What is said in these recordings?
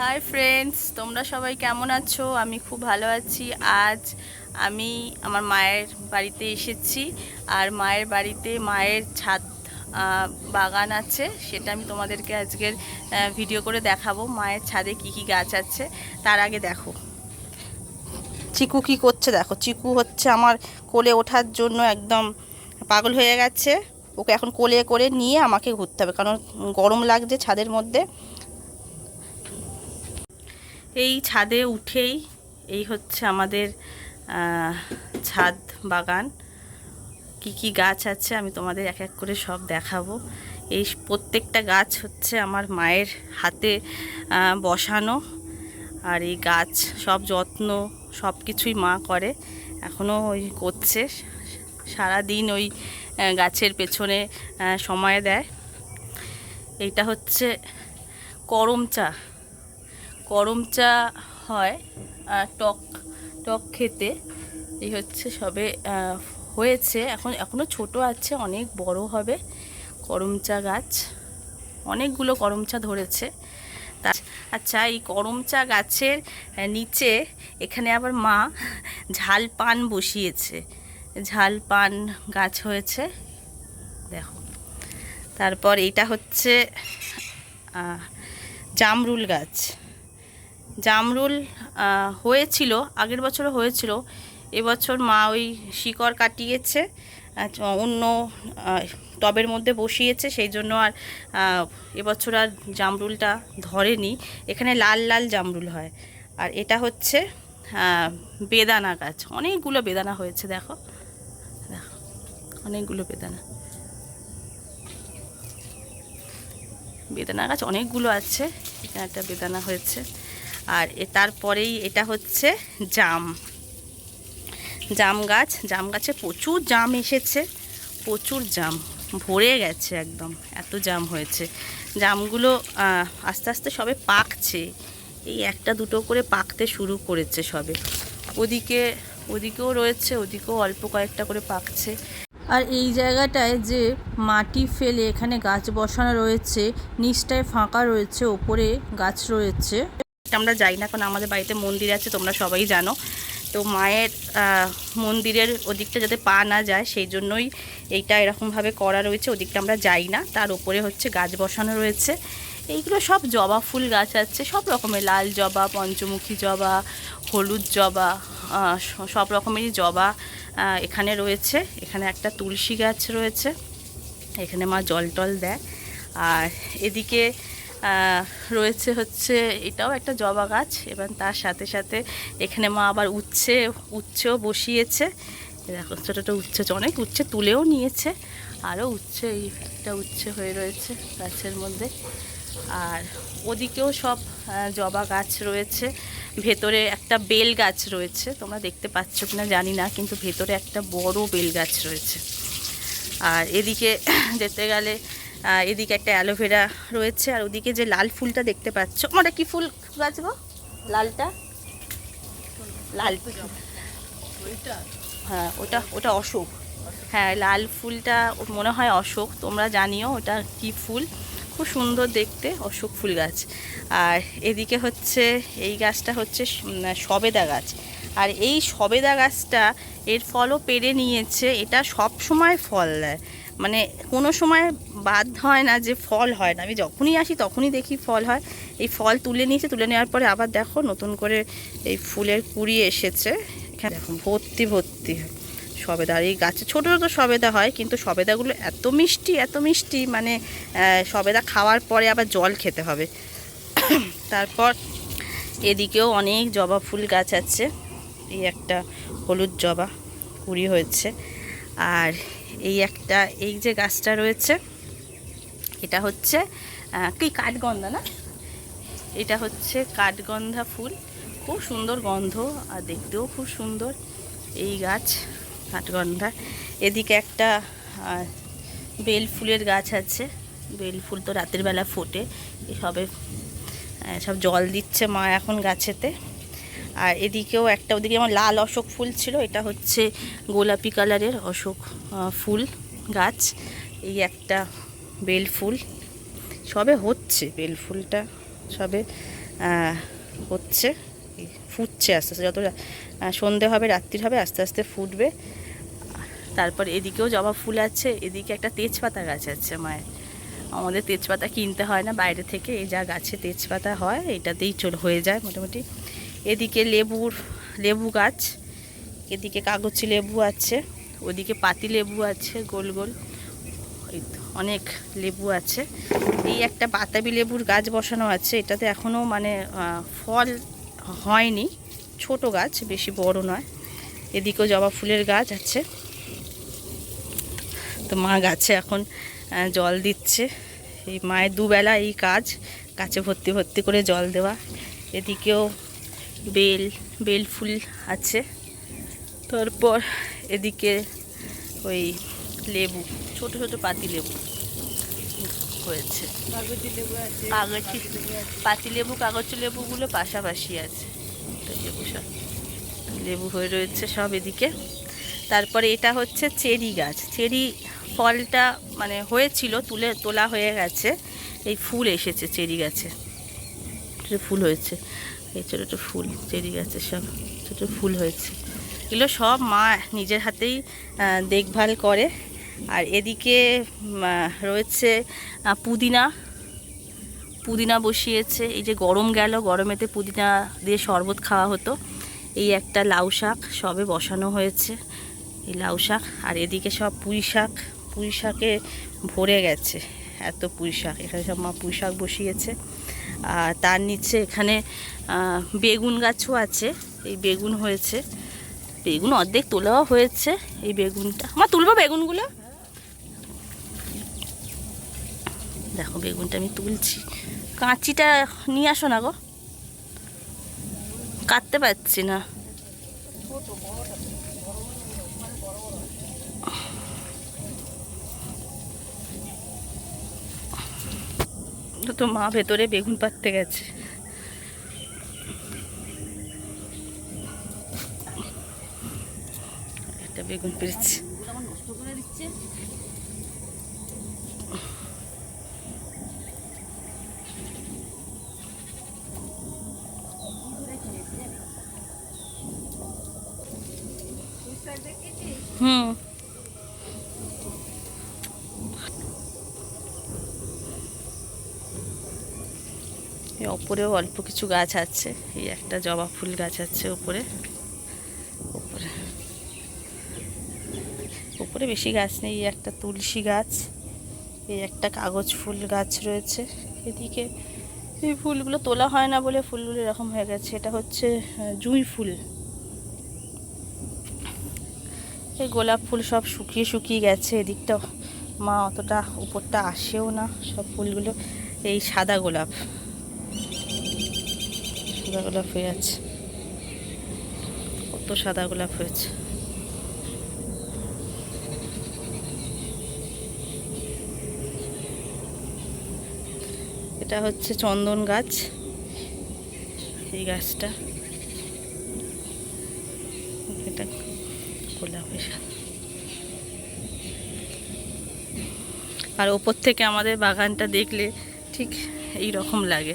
Hi friends তোমরা সবাই কেমন আছো? আমি খুব ভালো আছি। আজ আমি আমার মায়ের বাড়িতে এসেছি। আর মায়ের বাড়িতে মায়ের ছাদ বাগান আছে। সেটা আমি তোমাদেরকে আজকের ভিডিও করে দেখাবো। মায়ের ছাদে কি কি গাছ আছে, তার আগে দেখো। চিকু কি করছে দেখো? চিকু হচ্ছে আমার কোলে ওঠার জন্য একদম পাগল হয়ে গেছে। ওকে এখন কোলে করে নিয়ে আমাকে ঘুরতে হবে। কারণ গরম লাগছে ছাদের মধ্যে। এই ছাদে উঠেই এই হচ্ছে আমাদের ছাদ বাগান। কি কি গাছ আছে আমি তোমাদের এক এক করে সব দেখাবো। এই প্রত্যেকটা গাছ হচ্ছে আমার মায়ের হাতে বসানো। আর এই গাছ সব যত্ন সব কিছুই মা করে এখনও ওই করছে। সারা দিন ওই গাছের পেছনে সময় দেয়। এইটা হচ্ছে করম চা করম চা হয় টক টক খেতে। এই হচ্ছে সবে হয়েছে। এখন এখনও ছোট আছে, অনেক বড় হবে। করম চা গাছ, অনেকগুলো করম চা ধরেছে। আচ্ছা এই করম চা গাছের নিচে এখানে আবার মা ঝাল পান বসিয়েছে। ঝাল পান গাছ হয়েছে। দেখো। তারপর এইটা হচ্ছে জামরুল গাছ। জামরুল হয়েছিল, আগের বছরও হয়েছিল। এবছর মা ওই শিকড় কাটিয়েছে অন্য টবের মধ্যে বসিয়েছে, সেই জন্য আর এবছর আর জামরুলটা ধরেনি। এখানে লাল লাল জামরুল হয়। আর এটা হচ্ছে বেদানা গাছ। অনেকগুলো বেদানা হয়েছে, দেখো। দেখো, অনেকগুলো বেদানা। বেদানা গাছ অনেকগুলো আছে। এখানে একটা বেদানা হয়েছে। আর তারপরেই এটা হচ্ছে জাম। জাম গাছ, জাম গাছে প্রচুর জাম এসেছে, প্রচুর জাম, ভরে গেছে একদম, এত জাম হয়েছে। জামগুলো আস্তে আস্তে সবে পাকছে, এই একটা দুটো করে পাকতে শুরু করেছে সবে। ওদিকে, ওদিকেও রয়েছে, ওদিকেও অল্প কয়েকটা করে পাকছে। আর এই জায়গাটায় যে মাটি ফেলে এখানে গাছ বসানো রয়েছে, নিচটায় ফাঁকা রয়েছে, ওপরে গাছ রয়েছে। আমরা যাই না, কারণ আমাদের বাড়িতে মন্দির আছে, তোমরা সবাই জানো। তো মায়ের মন্দিরের ওদিকটা যাতে পা না যায়, সেই জন্যই এইটা এরকমভাবে করা রয়েছে, ওদিকটা আমরা যাই না। তার উপরে হচ্ছে গাছ বসানো রয়েছে। এইগুলো সব জবা ফুল গাছ আছে, সব রকমের লাল জবা, পঞ্চমুখী জবা, হলুদ জবা সব রকমেরই জবা এখানে রয়েছে। এখানে একটা তুলসী গাছ রয়েছে, এখানে মা জল টল দেয়। আর এদিকে রয়েছে হচ্ছে, এটাও একটা জবা গাছ, এবং তার সাথে সাথে এখানে মা আবার উচ্ছে, উচ্ছেও বসিয়েছে। দেখো, ছোটো ছোটো উচ্ছে অনেক উচ্ছে তুলেও নিয়েছে। আরও উচ্ছে, এই একটা উচ্ছে হয়ে রয়েছে গাছের মধ্যে। আর ওদিকেও সব জবা গাছ রয়েছে। ভেতরে একটা বেল গাছ রয়েছে, তোমরা দেখতে পাচ্ছ কিনা জানি না, কিন্তু ভেতরে একটা বড় বেল গাছ রয়েছে। আর এদিকে যেতে গেলে এদিকে একটা অ্যালোভেরা রয়েছে, আর ওদিকে যে লাল ফুলটা দেখতে পাচ্ছ, ওটা কি ফুল গাছ গো? লালটা? লাল হ্যাঁ ওটা ওটা অশোক। হ্যাঁ লাল ফুলটা মনে হয় অশোক, তোমরা জানিও ওটা কি ফুল। খুব সুন্দর দেখতে, অশোক ফুল গাছ। আর এদিকে হচ্ছে, এই গাছটা হচ্ছে সবেদা গাছ। আর এই সবেদা গাছটা এর ফলও পেরে নিয়েছে, এটা সব সময় ফল দেয়। মানে কোনো সময় বাদ হয় না যে ফল হয় না। আমি যখনই আসি তখনই দেখি ফল হয়। এই ফল তুলে নিয়েছে, তুলে নেওয়ার পরে আবার দেখো নতুন করে এই ফুলের কুড়ি এসেছে। এখানে দেখো ভর্তি ভর্তি। সবেদা আর এই গাছে ছোটো ছোটো সবেদা হয়, কিন্তু সবেদাগুলো এত মিষ্টি এত মিষ্টি মানে সবেদা খাওয়ার পরে আবার জল খেতে হবে। তারপর এদিকেও অনেক জবা ফুল গাছ আছে। এই একটা হলুদ জবা কুড়ি হয়েছে। আর এই একটা, এই যে গাছটা রয়েছে এটা হচ্ছে কি কাঠগন্ধা না? এটা হচ্ছে কাঠগন্ধা ফুল। খুব সুন্দর গন্ধ, আর দেখতেও খুব সুন্দর এই গাছ, কাঠগন্ধা। এদিকে একটা বেল ফুলের গাছ আছে। বেল ফুল তো রাতের বেলা ফোটে এসবে সব জল দিচ্ছে মা এখন গাছেতে। আর এদিকেও একটা, ওদিকে আমার লাল অশোক ফুল ছিল, এটা হচ্ছে গোলাপি কালারের অশোক ফুল গাছ। এই একটা বেল ফুল। সবে হচ্ছে বেল ফুলটা, সবে হচ্ছে ফুটছে আস্তে আস্তে। যত সন্ধে হবে, রাত্রির হবে, আস্তে আস্তে ফুটবে। তারপর এদিকেও জবা ফুল আছে, এদিকে একটা তেজপাতা গাছ আছে মায়ের। আমাদের তেজপাতা কিনতে হয় না, বাইরে থেকে এই যা গাছে তেজপাতা হয়, এটাতেই চল, হয়ে যায় মোটামুটি। এদিকে লেবুর, লেবু গাছ, এদিকে কাগজি লেবু আছে, ওদিকে পাতি লেবু আছে, গোল গোল। এই তো। অনেক লেবু আছে। এই একটা বাতাবি লেবুর গাছ বসানো আছে। এটাতে এখনও মানে ফল হয়নি। ছোট গাছ, বেশি বড় নয়। এদিকেও জবা ফুলের গাছ আছে। তো মা গাছে এখন জল দিচ্ছে। এই মায়ের দুবেলা এই কাজ, গাছে ভর্তি ভর্তি করে জল দেওয়া। এদিকেও বেল বেল ফুল আছে। তারপর এদিকে ওই লেবু ছোট ছোট পাতি লেবু হয়েছে। কাগজি পাতি লেবু কাগজি লেবুগুলো পাশাপাশি আছে। লেবু সব লেবু হয়ে রয়েছে সব এদিকে। তারপরে এটা হচ্ছে চেরি গাছ। চেরি ফলটা মানে হয়েছিল তুলে তোলা হয়ে গেছে। এই ফুল এসেছে চেরি গাছে। ছোটো ফুল হয়েছে। এই ছোটো ছোটো ফুল চেরি গাছে সব ছোটো ফুল হয়েছে। এগুলো সব মা নিজের হাতেই দেখভাল করে। আর এদিকে রয়েছে পুদিনা। পুদিনা বসিয়েছে। এই যে গরম গেল, গরমেতে পুদিনা দিয়ে শরবত খাওয়া হতো। এই একটা লাউ শাক সবে বসানো হয়েছে, এই লাউ শাক। আর এদিকে সব পুঁই শাক, পুঁই শাকে ভরে গেছে, এত পুঁই শাক। এখানে সব মা পুঁই শাক বসিয়েছে। আর তার নিচে এখানে বেগুন গাছও আছে, এই বেগুন হয়েছে। বেগুন অর্ধেক তোলাও হয়েছে, এই বেগুনটা। মা, তুলবো বেগুনগুলো? দেখো বেগুনটা আমি তুলছি। কাঁচিটা নিয়ে আসো না গো। কাটতে পারছি না। তো মা ভেতরে বেগুন পাততে গেছে। একটা বেগুন পেরেছি। হুম। ওপরেও অল্প কিছু গাছ আছে। এই একটা জবা ফুল গাছ আছে ওপরে। ওপরে। ওপরে বেশি গাছ নেই, এই একটা তুলসী গাছ, এই একটা কাগজ ফুল গাছ রয়েছে। এদিকে এই ফুলগুলো তোলা হয় না বলে ফুলগুলো এরকম হয়ে গেছে। এটা হচ্ছে জুঁই ফুল। এই গোলাপ ফুল সব শুকিয়ে শুকিয়ে গেছে এদিকটা মা, অতটা উপরটা আসেও না সব ফুলগুলো। এই সাদা গোলাপ। সাদা গোলাপ হয়ে আছে। কত সাদা গোলাপ হয়েছে। এটা হচ্ছে চন্দন গাছ। এই গাছটা। এটা গোলাপের আর ওপর থেকে আমাদের বাগানটা দেখলে ঠিক এই রকম লাগে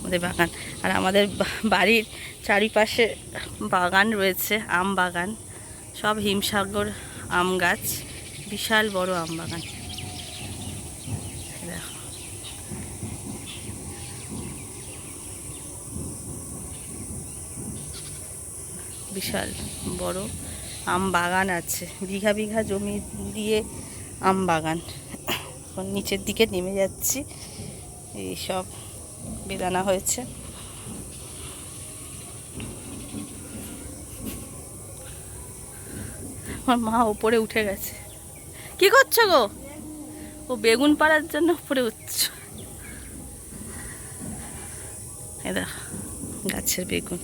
আমাদের বাগান। আর আমাদের বাড়ির চারিপাশে বাগান রয়েছে, আম বাগান। সব হিমসাগর আম গাছ, বিশাল বড় আম বাগান। বিশাল, বড় আম বাগান আছে। বিঘা বিঘা জমি দিয়ে আম বাগান। এখন নিচের দিকে নেমে যাচ্ছি। এই সব বেদানা হয়েছে। আমার মা ওপরে উঠে গেছে। কি করছ গো? ও বেগুন পাড়ার জন্য উপরে উঠছ। এ দেখো, গাছের বেগুন।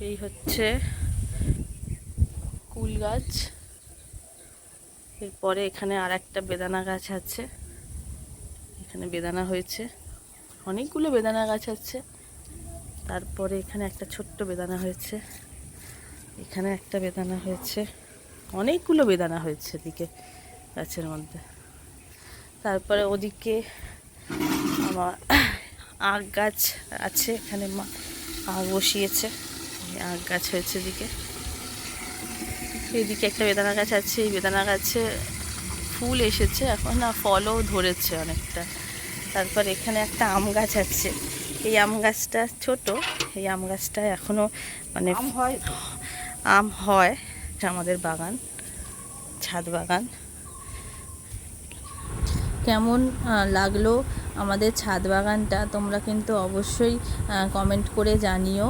এই হচ্ছে কুল গাছ। এরপরে এখানে আর একটা বেদানা গাছ আছে। এখানে বেদানা হয়েছে। অনেকগুলো বেদানা গাছ আছে। তারপরে এখানে একটা ছোট্ট বেদানা হয়েছে। এখানে একটা বেদানা হয়েছে। অনেকগুলো বেদানা হয়েছে এদিকে গাছের মধ্যে। তারপরে ওদিকে আমার আখ গাছ আছে। এখানে মা আখ বসিয়েছে। আখ গাছ হয়েছে এদিকে। এদিকে একটা বেদানা গাছ আছে এই বেদানা গাছে ফুল এসেছে এখন না ফলও ধরেছে অনেকটা। তারপর এখানে একটা আম গাছ আছে। এই আম গাছটা ছোট এই আম গাছটা এখনও মানে আম হয়? আম হয় আমাদের বাগান ছাদ বাগান। কেমন লাগল আমাদের ছাদ বাগানটা তোমরা কিন্তু অবশ্যই কমেন্ট করে জানিও।